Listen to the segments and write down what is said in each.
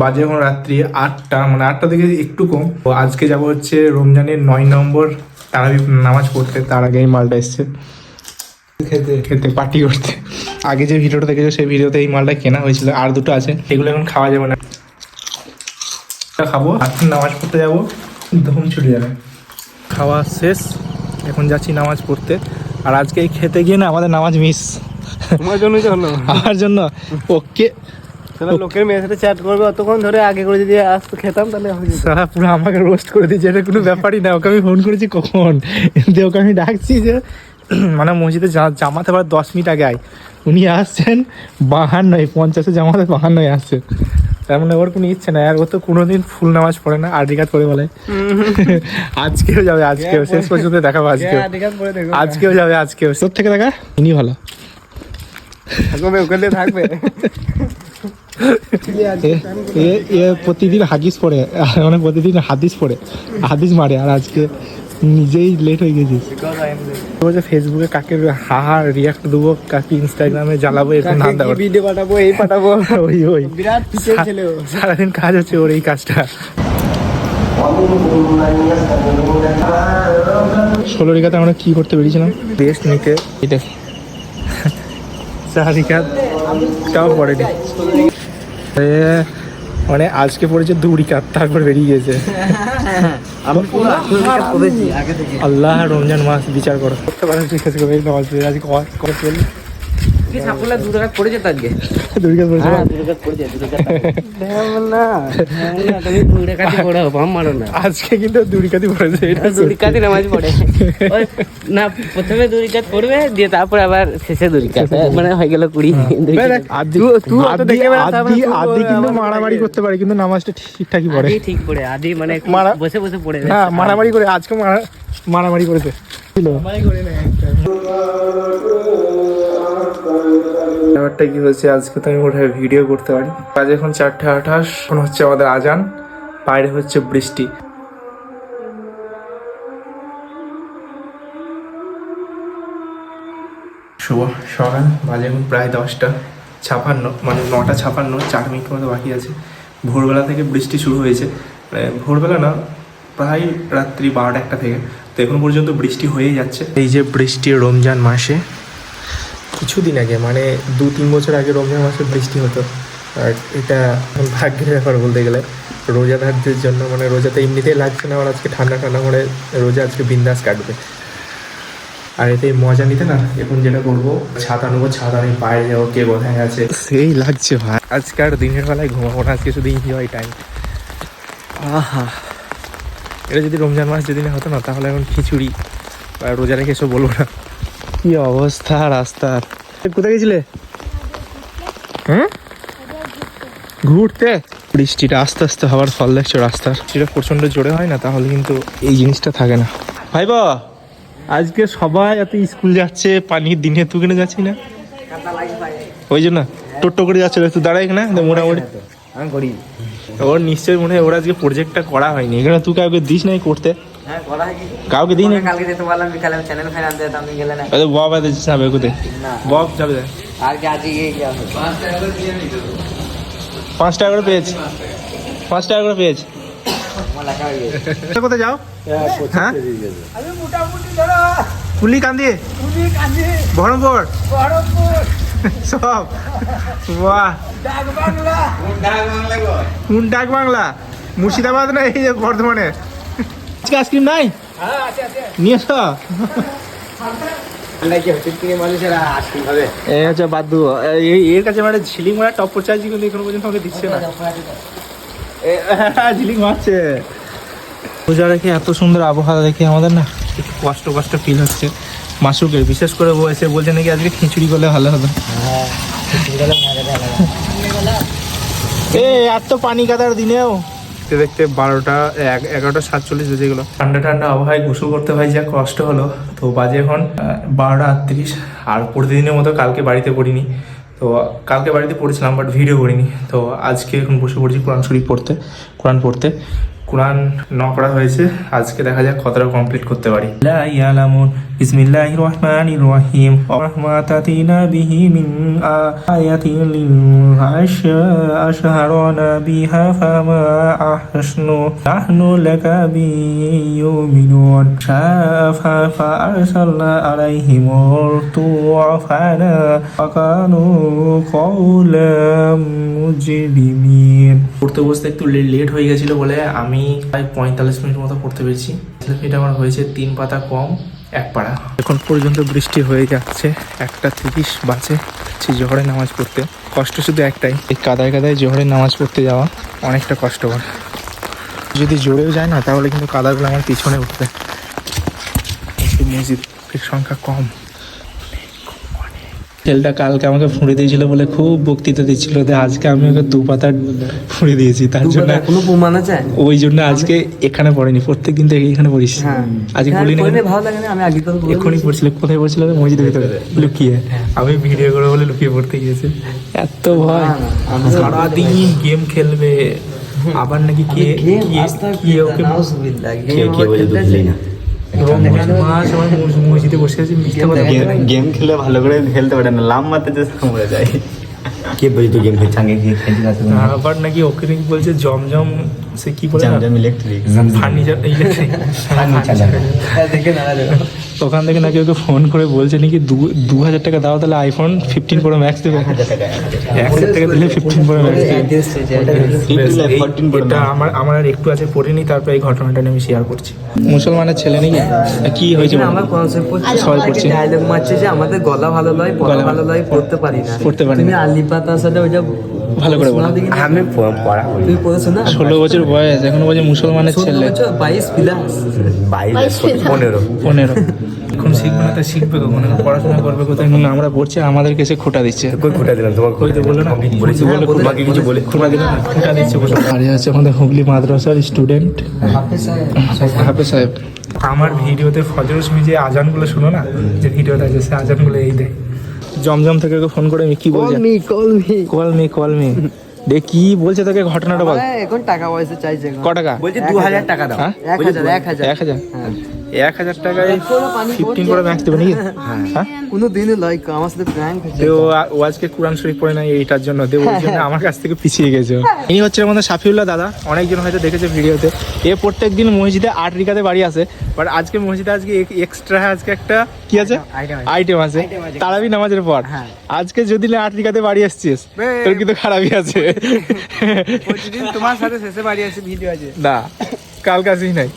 বাজে এখন রাত্রি আটটা মানে আটটা থেকে একটু কম। তো আজকে যাব হচ্ছে রমজানের নয় নম্বর তারাবি নামাজ পড়তে তার আগে এই মালটা এসছে খেতে খেতে পার্টি করতে। আগে যে ভিডিওটা দেখেছ সেই ভিডিওতে এই মালটা কেনা হয়েছিল আর দুটো আছে এগুলো এখন খাওয়া যাবে না। খাব এখন নামাজ পড়তে যাব ধুম ছুটে যাবে। খাওয়া শেষ এখন যাচ্ছি নামাজ পড়তে। আর আজকে এই খেতে গিয়ে না আমাদের নামাজ মিস তোমার জন্যই আমার জন্য। ওকে তাহলে লোকের মেয়ের সাথে চ্যাট করবে অতক্ষণ ধরে আগে করে যদি আসতো খেতাম তাহলে হয়ে যেত। সারা পুরো আমাকে রোস্ট করে দিয়েছে এটা কোনো ব্যাপারই না ওকে আমি ফোন করেছি কখন? দিয়ে ওকে আমি ডাকছি যে মানে মসজিদে জামাতে আবার দশ মিনিট আগে আয়। উনি আসছেন বাহান্নয় পঞ্চাশে জামাতে বাহান্নয় আসছে। তার মানে ওর কোনো ইচ্ছে নাই আর ও তো কোনোদিন ফুল নামাজ পড়ে না আর রিকাত করে বলে আজকেও যাবে আজকেও শেষ পর্যন্ত দেখাবো আজকেও। দেখো আজকেও যাবে আজকেও। তোর থেকে দেখা? ইনি ভালো। থাকবে ওখানে থাকবে। এ- এ এ প্রতিদিন হাদিস পড়ে মানে প্রতিদিন হাদিস পড়ে হাদিস মারে আর আজকে নিজেই লেট হয়ে গেছিস। বলছে ফেসবুকে কাকে হা হা রিয়াক্ট দেবো কাকে ইনস্টাগ্রামে জ্বালাবো এরকম নাম দেবো ভিডিও পাঠাবো এই পাঠাবো। ওই ওই। বিরাট পিছিয়ে ছেলে সারাদিন কাজ হচ্ছে ওর এই কাজটা। ষোলো রিকাতে আমরা কি করতে বেরিয়েছিলাম রেস্ট নিতে। এই দেখ। চার রিকাতটাও পড়েনি। এ, মানে আজকে পড়েছে দুড়ি কাপ তারপর বেরিয়ে গেছে। আল্লাহ রমজান মাস বিচার করো। করতে পারেন ঠিক আছে করে আজকে কয় করে কি সাফল্য দু টাকা পড়েছে তো আজকে? দু রিকাত পড়েছে হ্যাঁ দু টাকা পড়েছে দু টাকা দেখো না তুমি দু টাকাতে পড়ো বাম মারো না। আজকে কিন্তু দু রিকাতই পড়েছে এটা দু রিকাতে নামাজ পড়ে। না প্রথমে দু রিকাত পড়বে দিয়ে তারপরে আবার শেষে দু রিকাত মানে হয়ে গেল কুড়ি। দু রিকাত। আদি তুই- অত আদি- দেখে আদি আদি কিন্তু মারামারি করতে পারে কিন্তু নামাজটা ঠিকঠাকই পড়ে। আদি ঠিক পড়ে আদি মানে বসে বসে পড়ে। হ্যাঁ মারামারি করে আজকে মারা- মারামারি করেছে। ব্যাপারটা কি হয়েছে? আজকে তো আমি ওঠায় ভিডিও করতে পারি আজ এখন চারটে আঠাশ, এখন হচ্ছে আমাদের আজান, বাইরে হচ্ছে বৃষ্টি। শুভ সকাল, বাজে এখন প্রায় দশটা ছাপান্ন মানে নটা ছাপান্ন, চার মিনিট মতো বাকি আছে। ভোরবেলা থেকে বৃষ্টি শুরু হয়েছে। মানে ভোরবেলা না, প্রায় রাত্রি বারোটা একটা থেকে। তো এখন পর্যন্ত বৃষ্টি হয়েই যাচ্ছে। এই যে বৃষ্টি রমজান মাসে কিছুদিন আগে মানে দু তিন বছর আগে রমজান মাসে বৃষ্টি হতো। আর এটা ভাগ্যের ব্যাপার বলতে গেলে। রোজাদারদের জন্য মানে রোজাতে এমনিতেই লাগছে না আর আজকে ঠান্ডা ঠান্ডা করে রোজা আজকে বিন্দাস কাটবে। আর এতে মজা নিতে না এখন যেটা করব ছাতা নেব ছাতা নিয়ে বাইরে যাব কে কোথায় আছে? সেই লাগছে ভাই। আজকে আর দিনের বেলায় ঘুমাবো না আজকে শুধু এনজয় টাইম আহা। এটা যদি রমজান মাস যেদিনে হতো না তাহলে এখন খিচুড়ি বা রোজা রেখে এসব বলব না। কি অবস্থা রাস্তার? কোথায় গেছিলে? হ্যাঁ? ঘুরতে? বৃষ্টিটা আস্তে আস্তে হওয়ার ফল দেখছ রাস্তার। সেটা প্রচণ্ড জোরে হয় না তাহলে কিন্তু এই জিনিসটা থাকে না। ভাই বা আজকে সবাই এত স্কুল যাচ্ছে পানির দিনে তুই কিনে যাচ্ছি না? ওই জন্য টোটো করে যাচ্ছে তুই দাঁড়াই না মোটামুটি। আমি করি ওর নিশ্চয়ই মনে হয় ওরা আজকে প্রজেক্টটা করা হয়নি। এখানে তুই কাউকে দিস নাই করতে। কাউকে দিই না কালকে যেতে পারলাম বিকালে চ্যানেল ফ্যান আনতে যেতাম গেলে না। আরে বব আদে যাবে কোথায় না। বব যাবে। আর কি আজকে গিয়ে টাকা করে পেয়েছি। পাঁচ টাকা করে পেয়েছি। হয়ে কোথায় যাও? হ্যাঁ কুলি কান্দি বহরমপুর? সব। বাহ। কোন ডাক বাংলা। মুর্শিদাবাদ না এই যে বর্ধমানে? আজকে আইসক্রিম নাই? নিয়ে এসো। এই হচ্ছে বাদু এর কাছে মানে ঝিলিং মারা টপ্পর চাইছি কিন্তু এখনও পর্যন্ত আমাকে দিচ্ছে না। এ, ঝিলিং মারছে। পূজা রেখে এত সুন্দর আবহাওয়া দেখে আমাদের না একটু কষ্ট কষ্ট ফিল হচ্ছে। মাসুকের বিশেষ করে এসে বলছে নাকি আজকে খিচুড়ি করলে ভালো হবে। এ এত পানি কাদার দিনেও। দেখতে দেখতে বারোটা এগারোটা সাতচল্লিশ বেজে গেলো। ঠান্ডা ঠান্ডা আবহাওয়ায় গোসল করতে ভাই যা কষ্ট হলো। তো বাজে এখন বারোটা আটত্রিশ। আর প্রতিদিনের মতো কালকে বাড়িতে পড়িনি। তো কালকে বাড়িতে পড়েছিলাম বাট ভিডিও করিনি। তো আজকে এখন বসে পড়ছি কোরআন শরীফ পড়তে, কোরআন পড়তে। কোরআন ন করা হয়েছে, আজকে দেখা যাক কতটা কমপ্লিট করতে পারি। ইয়ালামুন বিসমিল্লাহ রহমান রহিম রহমাতাতিনা বিহি মিন আয়াতিন লিল আশহারানা বিহা ফামা আহসনু, নাহনু লাকা বিয়ুমিনুন শাফা ফারসালনা আলাইহিম তুফানা ফাকানু কওলাম মুজরিমিন। পড়তে বসতে একটু লেট হয়ে গেছিল বলে আমি প্রায় পঁয়তাল্লিশ মিনিট মতো পড়তে পেরেছি। এটা আমার হয়েছে তিন পাতা কম, এক পাড়া। এখন পর্যন্ত বৃষ্টি হয়ে যাচ্ছে, একটা তিরিশ বাজে যাচ্ছি জোহরে নামাজ পড়তে। কষ্ট শুধু একটাই, এই কাদায় কাদায় জোহরে নামাজ পড়তে যাওয়া অনেকটা কষ্টকর। যদি জোরেও যায় না, তাহলে কিন্তু কাদাগুলো আমার পিছনে উঠবে। একটু মসজিদের সংখ্যা কম। ছেলেটা কালকে আমাকে ফুঁড়ে দিয়েছিল বলে খুব বক্তৃতা দিচ্ছিল যে আজকে আমি ওকে দু পাতা ফুঁড়ে দিয়েছি তার জন্য কোনো প্রমাণ আছে? ওই জন্য আজকে এখানে পড়েনি প্রত্যেক দিন থেকে এখানে পড়িস। হ্যাঁ। আজকে বলি না ভালো লাগে না আমি আগে এক্ষুনি পড়ছিল কোথায় পড়ছিল মসজিদের ভিতরে? লুকিয়ে। আমি ভিডিও করে বলে লুকিয়ে পড়তে গিয়েছি। এত ভয়। সারাদিন গেম খেলবে। আবার নাকি কে কে কে ওকে কে কে বলে না? গেম খেলে ভালো করে খেলতে পারে না লাম মারতে যে সামনে যায়। কে বলি তুই গেম খেলছিস আগে গিয়ে খেলতে যাচ্ছে আবার নাকি ওকে নাকি বলছে জমজম সে কি বলে জাম জাম ইলেকট্রিক ফার্নিচার ইলেকট্রিক দেখে না ওখান থেকে নাকি ওকে ফোন করে বলছে নাকি দু হাজার টাকা দাও তাহলে আইফোন ফিফটিন প্রো ম্যাক্স দেবে। এক হাজার টাকা দিলে ফিফটিন প্রো ম্যাক্স দেবে। এটা আমার আমার আর একটু আছে পড়িনি তারপর এই ঘটনাটা নিয়ে আমি শেয়ার করছি। মুসলমানের ছেলে নাকি? কি হয়েছে আমার কনসেপ্ট পড়ছে ডায়লগ মারছে যে আমাদের গলা ভালো লয় পড়া গলা ভালো। লয় পড়তে পারি না। পড়তে পারি না। আলি পাতার সাথে ওইটা ভালো করে বলো। দেখি আমি পড়া তুমি পড়েছো না? ষোলো বছর বয়স এখন বলছে মুসলমানের ছেলে। বাইশ প্লাস বাইরে পনেরো। পনেরো। এখন শিখবে না তা শিখবে কখন? পড়াশোনা করবে কোথায়? এখন আমরা পড়ছি আমাদেরকে সে খোটা দিচ্ছে। কই খুঁটা দিলাম? তোমার ওই তো বলল না? বলেছি বলে তোমাকে কিছু বলে খোটা দিল না খোটা দিচ্ছে বলে। আর হচ্ছে আমাদের হুগলি মাদ্রাসার স্টুডেন্ট হাফেজ সাহেব। আমার ভিডিওতে ফজর যে আজানগুলো শুনো না? যে ভিডিওটা আছে সে আজানগুলো এই দেয়। জমজম থেকে ওকে ফোন করে আমি কি বলছে? Me call me call me call me দে কি বলছে তোকে ঘটনাটা বল। এখন টাকা পয়সা চাইছে। ক টাকা? বলছে দু হাজার টাকা দাও। হ্যাঁ? এক হাজার এক হাজার হ্যাঁ। টাকায় ফিফটিন করে ম্যাক্স দেবে নাকি? হ্যাঁ। কোনো দিনই লয় আমার সাথে প্র্যাঙ্ক তো ও- ও আজকে কোরআন শরীফ পড়ে নাই এইটার জন্য। তো ওই জন্য আমার কাছ থেকে পিছিয়ে গেছে। ও। ইনি হচ্ছে আমাদের সাফিউল্লাহ দাদা। অনেকজন হয়তো দেখেছে ভিডিওতে। এ প্রত্যেক দিন মসজিদে আট রিকাতে বাড়ি আসে বাট আজকে মসজিদে আজকে এক্সট্রা আজকে একটা কি আছে? আইটেম আছে। তারাবি নামাজের পর। আজকে যদি না আট রিকাতে বাড়ি আসছিস তোর কিন্তু খারাপই আছে। তোমার সাথে শেষে বাড়ি আসে ভিডিও আছে। না কাল কাছেই নাই।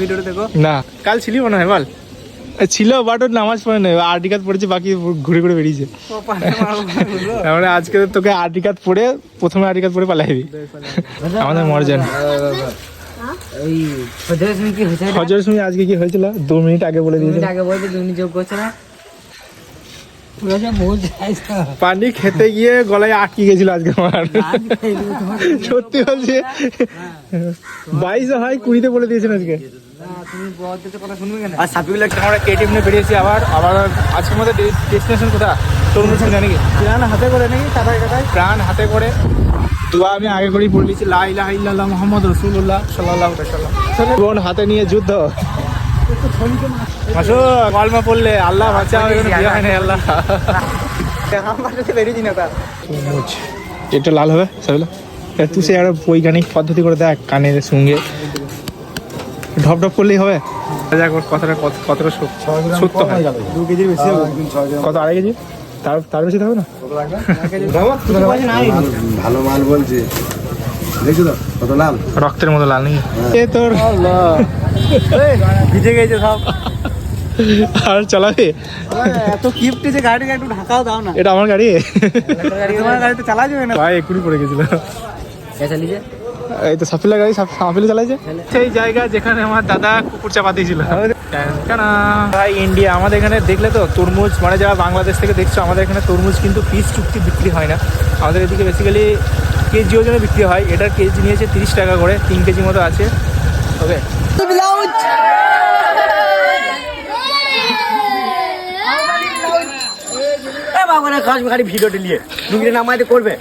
ভিডিওটা দেখো। না। কাল ছিলি মনে হয় বল ছিল বাট ওর নামাজ পড়ে নেই। আর্টিকাত পড়েছে বাকি ঘুরে ঘুরে বেরিয়েছে। তারপরে আজকে তোকে আর্টিকাত পড়ে প্রথমে আর্টিকাত পড়ে পালাইবি। আমাদের মর্জান? হজরের সময় আজকে কি হয়েছিল? দু মিনিট আগে বলে দিয়েছে দিয়েছিল। আগে দু মিনিট যোগ করছে না। পানি খেতে গিয়ে গলায় আটকে গেছিল আজকে আমার। সত্যি বলছি। বাইশে হয় কুড়িতে বলে দিয়েছেন আজকে। তুমি বড়দের কথা শুনবে কেন? আর সাপিগুলো একটা আমরা কেটিএম নিয়ে বেরিয়েছি আবার। আবার আজকে আমাদের ডেস্টিনেশন কোথা তরমুজ জানি কি? প্রাণ হাতে করে নাকি কাটায় কাটায় প্রাণ হাতে করে। দোয়া আমি আগে করেই পড়ে নিয়েছি। লা ইলাহা ইল্লাল্লাহ মুহাম্মদ রাসূলুল্লাহ সাল্লাল্লাহু আলাইহি সাল্লাম। হাতে নিয়ে যুদ্ধ। পড়লে আল্লাহ বিয়ে হয় না আল্লাহ এটা লাল হবে তুই সে একটা বৈজ্ঞানিক পদ্ধতি করে দেখ কানের সঙ্গে। ঢপ ঢপ করলেই হবে। দেখ ওর কথাটা কত- কতটা সত্য হয়। দু কেজির বেশি কত আড়াই কেজি? তার তার বেশি হবে না? ভালো মাল বলছে। দেখছ তো? কত লাল? রক্তের মতো লাল নাকি? এ তোর ভিজে গেছে সব। আর চালাবে? এত কিপ্ট যে গাড়িটাকে একটু ঢাকাও দাও না। এটা আমার গাড়ি? তোমার গাড়ি তো চালা যাবে না। ভাই এক্ষুনি পড়ে গেছিল। এই তো সাফিলা গাড়ি সাফ- সাফিলা চালাইছে। সেই জায়গা যেখানে আমার দাদা কুকুর চাপা দিয়েছিল। ভাই ইন্ডিয়া আমাদের এখানে দেখলে তো তরমুজ মানে যারা বাংলাদেশ থেকে দেখছ আমাদের এখানে তরমুজ কিন্তু পিস চুক্তি বিক্রি হয় না। আমাদের এদিকে বেসিক্যালি কেজি ওজনে বিক্রি হয়। এটার কেজি নিয়েছে তিরিশ টাকা করে তিন কেজি মতো আছে। ওকে বাবা খাস গাড়ি ভিডিওটা নিয়ে। লুঙ্গিটা নামাইতে করবে।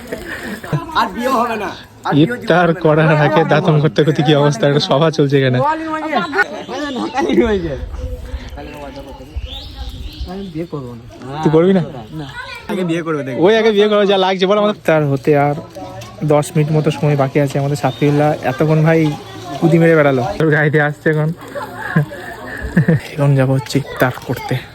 আর বিয়ে হবে না। ইফতার করার আগে দাতন করতে করতে কি অবস্থা? একটা সভা চলছে এখানে। তুই করবি না? আগে বিয়ে করবে ওই আগে বিয়ে করা যা লাগছে বল আমাদের। তার হতে আর দশ মিনিট মতো সময় বাকি আছে। আমাদের সাফিউল্লাহ এতক্ষণ ভাই কুদি মেরে বেড়ালো। গাড়িতে আসছে এখন। এখন যাব চিৎকার করতে।